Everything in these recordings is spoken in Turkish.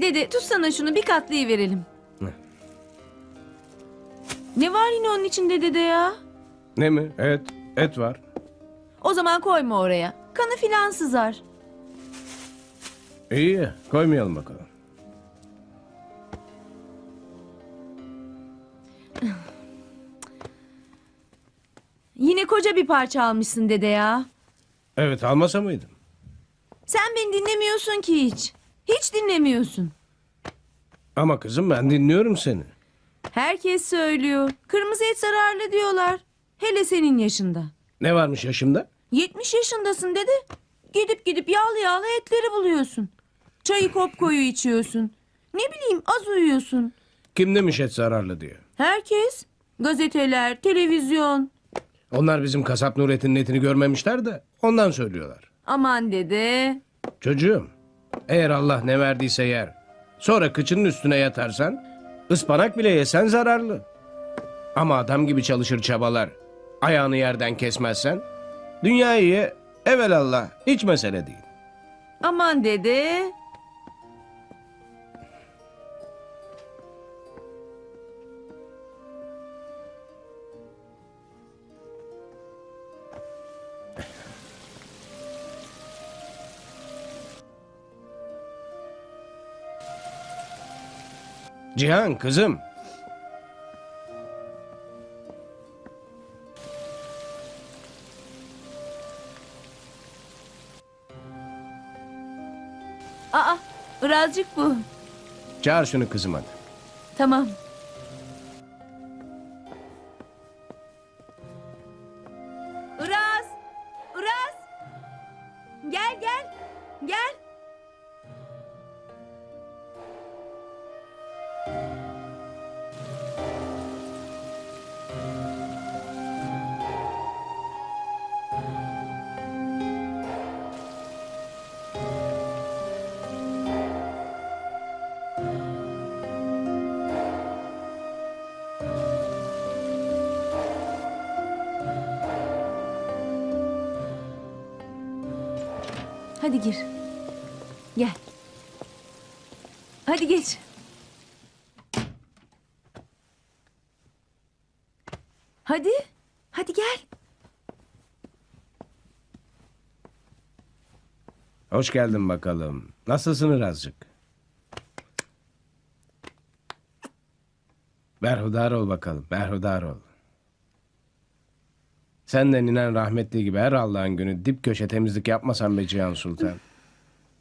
Dede tutsana şunu bir katlayı verelim. Ne? Ne var yine onun içinde dede ya? Ne mi? Et. Et var. O zaman koyma oraya. Kanı filan sızar. İyi ya. Koymayalım bakalım. Yine koca bir parça almışsın dede ya. Evet almasa mıydım? Sen beni dinlemiyorsun ki hiç. Hiç dinlemiyorsun. Ama kızım ben dinliyorum seni. Herkes söylüyor. Kırmızı et zararlı diyorlar. Hele senin yaşında. Ne varmış yaşımda? 70 yaşındasın dede. Gidip gidip yağlı yağlı etleri buluyorsun. Çayı kop koyu içiyorsun. Ne bileyim az uyuyorsun. Kim demiş et zararlı diye. Herkes. Gazeteler, televizyon. Onlar bizim kasap Nurettin'in etini görmemişler de ondan söylüyorlar. Aman dede. Çocuğum eğer Allah ne verdiyse yer. Sonra kıçının üstüne yatarsan ıspanak bile yesen zararlı. Ama adam gibi çalışır çabalar. Ayağını yerden kesmezsen dünyayı ye evelallah hiç mesele değil. Aman dede. Cihan kızım Aa, birazcık bu. çağır şunu kızım hadi. Tamam. Hadi gir. Gel. Hadi geç. Hadi. Hadi gel. Hoş geldin bakalım. Nasılsın Irazcık? Berhudar ol bakalım, berhudar ol. Sen de ninen rahmetli gibi her Allah'ın günü dip köşe temizlik yapmasan be Cihan Sultan.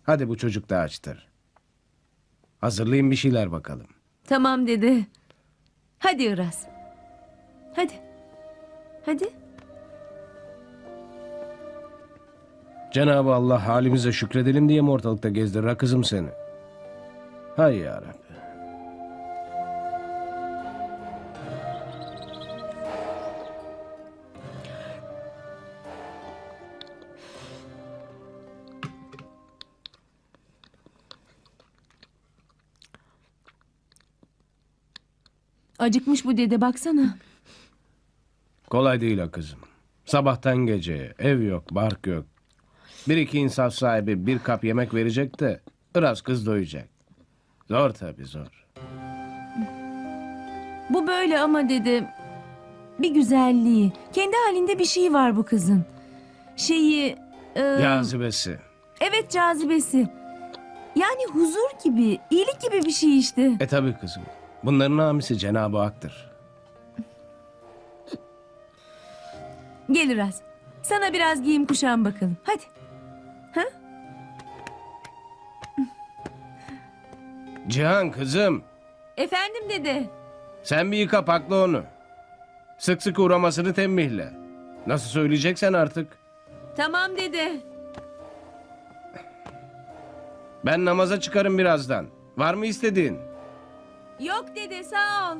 Hadi bu çocuk da açtır. Hazırlayın bir şeyler bakalım. Tamam dedi. Hadi Iraz. Hadi. Hadi. Cenab-ı Allah halimize şükredelim diye mi ortalıkta gezdirir ha kızım seni? Hay yarabbi. Acıkmış bu dede baksana. Kolay değil ha kızım. Sabahtan geceye ev yok, bark yok. Bir iki insaf sahibi bir kap yemek verecek de biraz kız doyacak. Zor tabii zor. Bu böyle ama dede bir güzelliği. Kendi halinde bir şey var bu kızın. Şeyi... e, Cazibesi. Evet cazibesi. Yani huzur gibi, iyilik gibi bir şey işte. E tabii kızım. Bunların hamisi Cenab-ı Hak'tır. Gel Iraz. Sana biraz giyim kuşağım bakalım. Hadi. Cihan kızım. Efendim dede. Sen bir yıka pakla onu. Sık sık uğramasını tembihle. Nasıl söyleyeceksen artık. Tamam dede. Ben namaza çıkarım birazdan. Var mı istediğin? Yok dede sağ ol.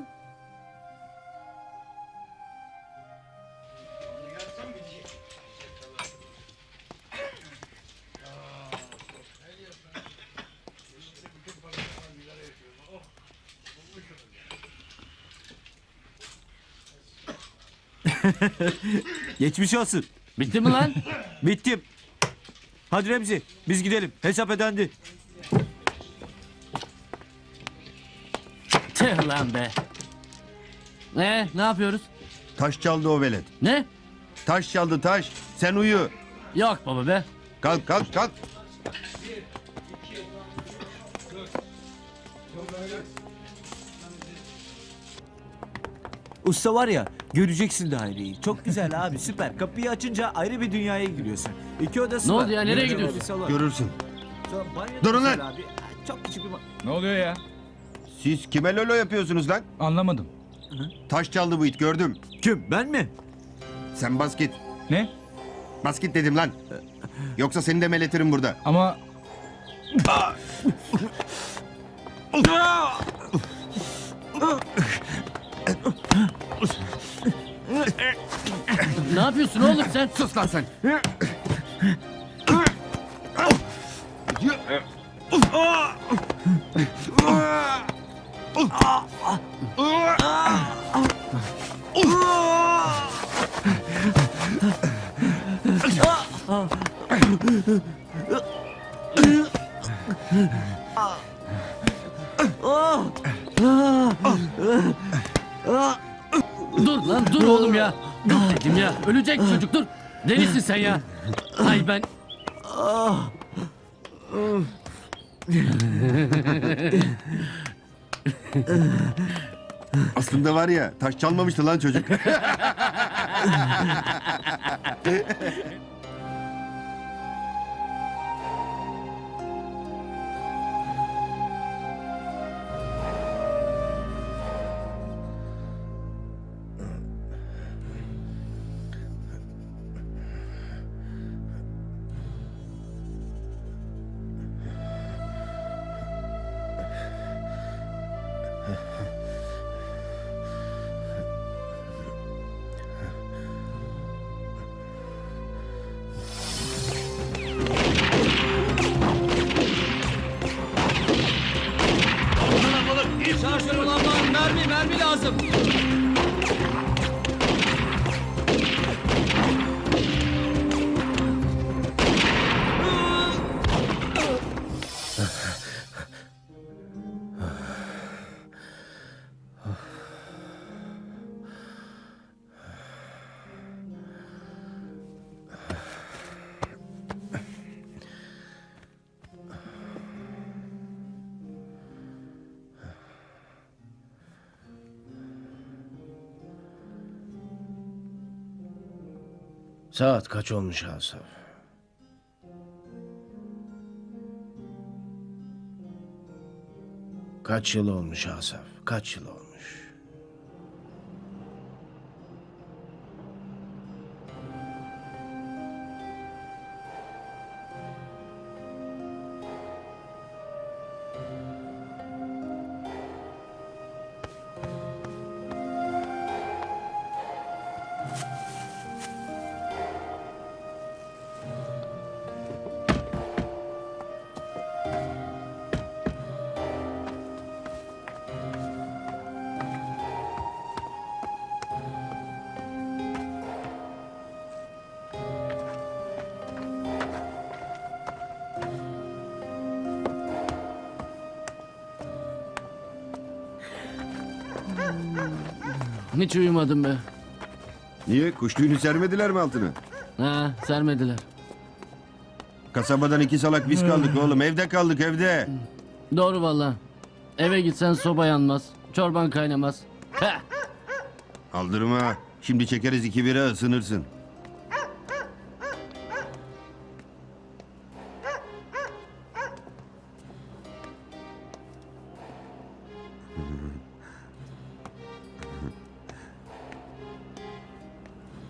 Geçmiş olsun. Bitti mi lan? Bittim. Hadi Remzi biz gidelim. Hesap ödendi. Tüh lan be. Ne? Ne yapıyoruz? Taş çaldı o velet. Ne? Taş çaldı taş. Sen uyu. Yok baba be. Kalk kalk kalk. Usta var ya göreceksin daireyi. Çok güzel abi süper. Kapıyı açınca ayrı bir dünyaya giriyorsun. İki odası Ne var. oldu ya, nereye Bir gidiyorsun? Görürsün. Sonra banyo da Durun güzel lan! Abi. Çok küçük bir ba- Ne oluyor ya? Siz kime lolo yapıyorsunuz lan? Anlamadım. Taş çaldı bu it gördüm. Kim ben mi? Sen bas git. Ne? Bas git dedim lan. Yoksa seni de meletirim burada. Ama Ne yapıyorsun oğlum sen? Sus lan sen. Dur lan dur oğlum ya. Dur dedim ya. Ölecek çocuk dur. Delisin sen ya. Ay ben... Aslında var ya taş çalmamıştı lan çocuk. Saat kaç olmuş Asaf? Kaç yıl olmuş Asaf? Kaç yıl olmuş? Hiç uyumadım be. Niye? Kuş tüyünü sermediler mi altına? Ha sermediler. Kasabadan iki salak biz kaldık oğlum. Evde kaldık evde. Doğru valla. Eve gitsen soba yanmaz. Çorban kaynamaz. Heh. Aldırma. Şimdi çekeriz iki bira ısınırsın.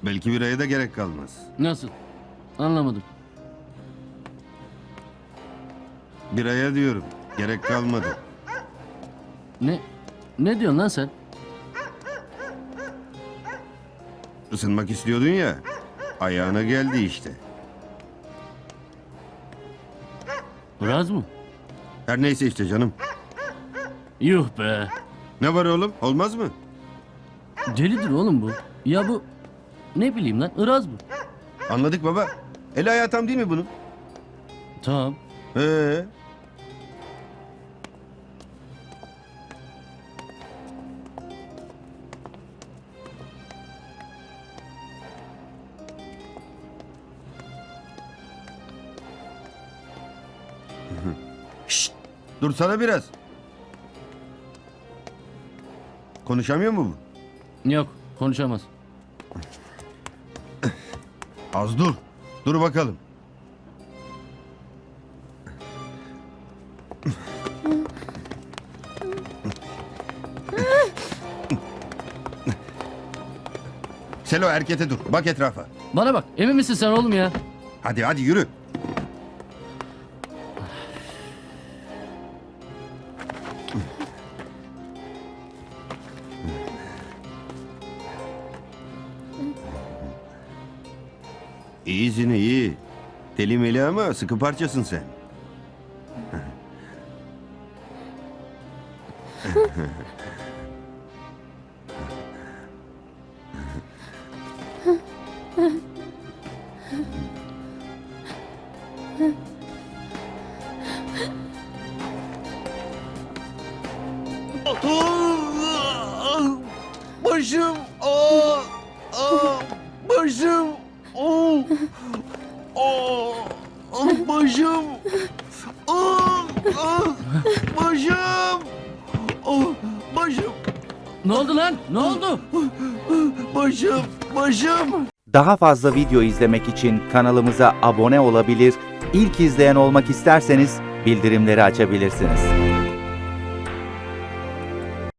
Belki biraya da gerek kalmaz. Nasıl? Anlamadım. Biraya diyorum. Gerek kalmadı. Ne? Ne diyorsun lan sen? Isınmak istiyordun ya. Ayağına geldi işte. Biraz mı? Her neyse işte canım. Yuh be. Ne var oğlum? Olmaz mı? Delidir oğlum bu. Ya bu ne bileyim lan ıraz bu. Anladık baba. El ayağı değil mi bunun? Tamam. Ee, dursana biraz. Konuşamıyor mu bu? Yok konuşamaz. Az dur. Dur bakalım. Selo erkete dur. Bak etrafa. Bana bak emin misin sen oğlum ya? Hadi hadi yürü. Deli meli ama sıkı parçasın sen. Aa, Başım. Aa, aa, başım. Oh, başım. Ne oldu lan? Ne oldu? Başım. Başım. Daha fazla video izlemek için kanalımıza abone olabilir, ilk izleyen olmak isterseniz bildirimleri açabilirsiniz.